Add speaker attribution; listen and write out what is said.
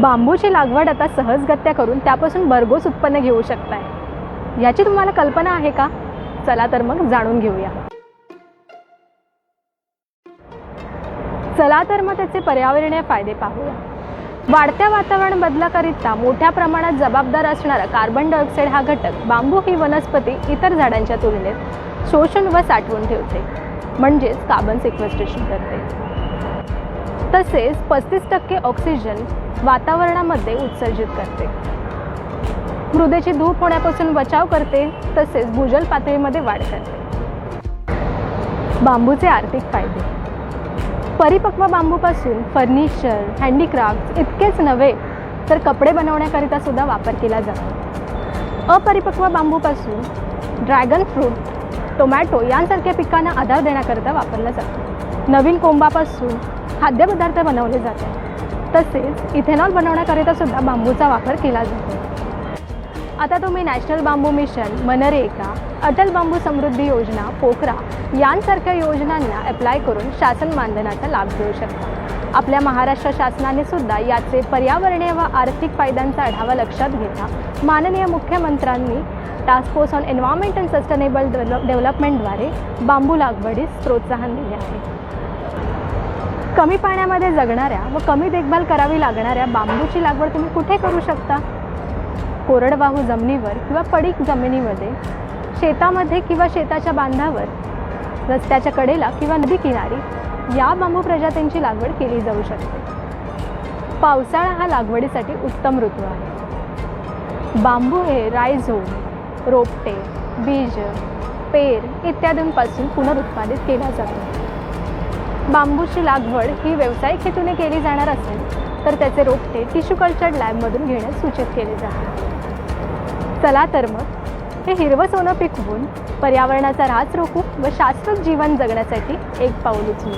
Speaker 1: बांबूची लागवड आता सहजगत्या करून त्यापासून भरघोस उत्पन्न घेऊ शकताय. याची तुम्हाला कल्पना आहे का? चला तर मग जाणून घेऊया. चला तर मग त्याचे पर्यावरणीय फायदे पाहूया. वाढत्या वातावरण बदलाकरिता मोठ्या प्रमाणात जबाबदार असणारा कार्बन डायऑक्साईड हा घटक बांबू ही वनस्पती इतर झाडांच्या तुलनेत शोषण व साठवून ठेवते. म्हणजेच कार्बन सिक्वेस्ट्रेशन करते. तसेच पस्तीस टक्के ऑक्सिजन वातावरणामध्ये उत्सर्जित करते. मृदेची धूप होण्यापासून बचाव करते तसेच भूजल पातळीमध्ये वाढ करते. बांबूचे आर्थिक फायदे. परिपक्व बांबूपासून फर्निचर हँडीक्राफ्ट इतकेच नव्हे तर कपडे बनवण्याकरिता सुद्धा वापर केला जातो. अपरिपक्व बांबूपासून ड्रॅगन फ्रूट टोमॅटो यांसारख्या पिकांना आधार देण्याकरिता वापरला जातो. नवीन कोंबापासून खाद्यपदार्थ बनवले जातात. तसेच इथेनॉल बनवण्याकरिता सुद्धा बांबूचा वापर केला जातो. आता तुम्ही national bamboo mission MNREGA Atal बांबू समृद्धी योजना पोखरा यांसारख्या योजनांना अप्लाय करून शासन मानधनाचा लाभ घेऊ शकता. आपल्या महाराष्ट्र शासनाने सुद्धा याचे पर्यावरणीय व आर्थिक फायद्यांचा आढावा लक्षात घेता माननीय मुख्यमंत्र्यांनी task force on environment and sustainable डेव्हलपमेंटद्वारे बांबू लागवडीस प्रोत्साहन दिले आहे. कमी पाण्यामध्ये जगणाऱ्या व कमी देखभाल करावी लागणाऱ्या बांबूची लागवड तुम्ही कुठे करू शकता? कोरडवाहू जमिनीवर किंवा पडीक जमिनीमध्ये शेतामध्ये किंवा शेताच्या बांधावर रस्त्याच्या कडेला किंवा नदी किनारी या बांबू प्रजातींची लागवड केली जाऊ शकते. पावसाळा हा लागवडीसाठी उत्तम ऋतू आहे. बांबू हे रायझोम रोपटे बीज पेर इत्यादींपासून पुनरुत्पादित केला जातो. बांबूची लागवड ही व्यावसायिक हेतूने केली जाणार असेल तर त्याचे रोपटे टिश्यू कल्चर लॅबमधून घेण्यास सूचित केले जाते. चला तर मग हे हिरवं सोनं पिकवून पर्यावरणाचा ऱ्हास रोखू व शाश्वत जीवन जगण्यासाठी एक पाऊल उचलू.